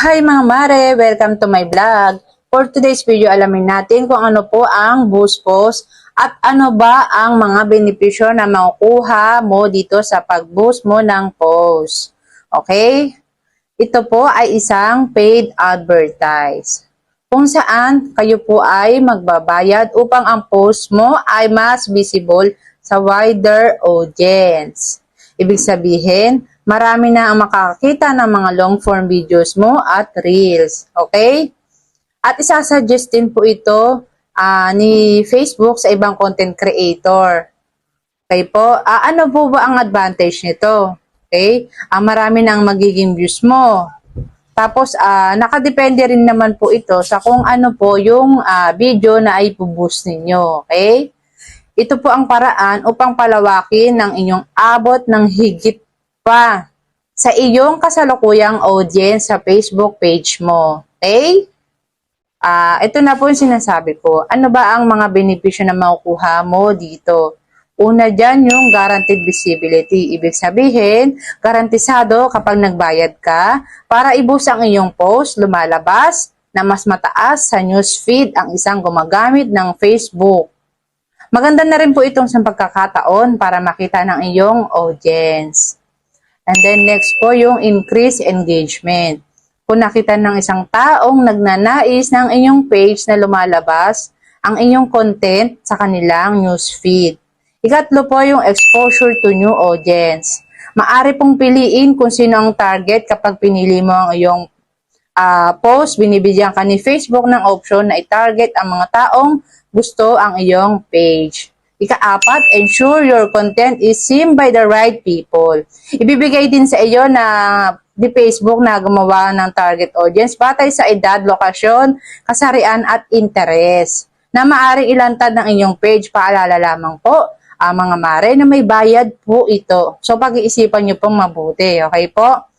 Hi mga mare! Welcome to my vlog. For today's video, alamin natin kung ano po ang boost post at ano ba ang mga benepisyo na makukuha mo dito sa pag-boost mo ng post. Okay? Ito po ay isang paid advertise kung saan kayo po ay magbabayad upang ang post mo ay mas visible sa wider audience. Ibig sabihin, marami na ang makakakita ng mga long form videos mo at reels. Okay? At isasuggest din po ito ah, ni Facebook sa ibang content creator. Okay po? Ah, ano po ba ang advantage nito? Okay? Ang marami na ang magiging views mo. Tapos, ah, nakadepende rin naman po ito sa kung ano po yung ah, video na ipo-boost ninyo. Okay? Ito po ang paraan upang palawakin ng inyong abot ng higit pa sa iyong kasalukuyang audience sa Facebook page mo. Okay? Ah, ito na po yung sinasabi ko. Ano ba ang mga benepisyo na makukuha mo dito? Una dyan yung guaranteed visibility. Ibig sabihin, garantisado kapag nagbayad ka para ibus ang iyong post, lumalabas na mas mataas sa newsfeed ang isang gumagamit ng Facebook. Maganda na rin po itong sa pagkakataon para makita ng iyong audience. And then next po yung increase engagement. Kung nakita ng isang taong nagnanais ng inyong page na lumalabas ang inyong content sa kanilang newsfeed. Ikatlo po yung exposure to new audience. Maari pong piliin kung sino ang target kapag pinili mo ang iyong ah, post, binibigyan ka ni Facebook ng option na i-target ang mga taong gusto ang iyong page. Ikaapat, ensure your content is seen by the right people. Ibibigay din sa iyo na di Facebook na gumawa ng target audience batay sa edad, lokasyon, kasarian at interes na maaaring ilantad ng inyong page. Paalala lamang po, ah, mga mare, na may bayad po ito. So, pag-iisipan nyo pong mabuti. Okay po?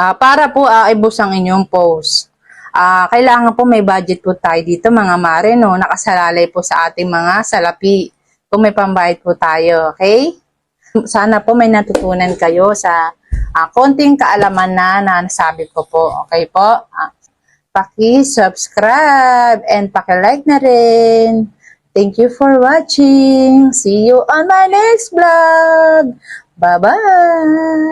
Ah, para po uh, ibus ang inyong post. Ah, kailangan po may budget po tayo dito mga mare no, nakasalalay po sa ating mga salapi. Kung may pambayad po tayo, okay? Sana po may natutunan kayo sa ah, konting kaalaman na na nasabi ko po. Okay po? Ah, paki-subscribe and paki-like na rin. Thank you for watching. See you on my next vlog. Bye-bye!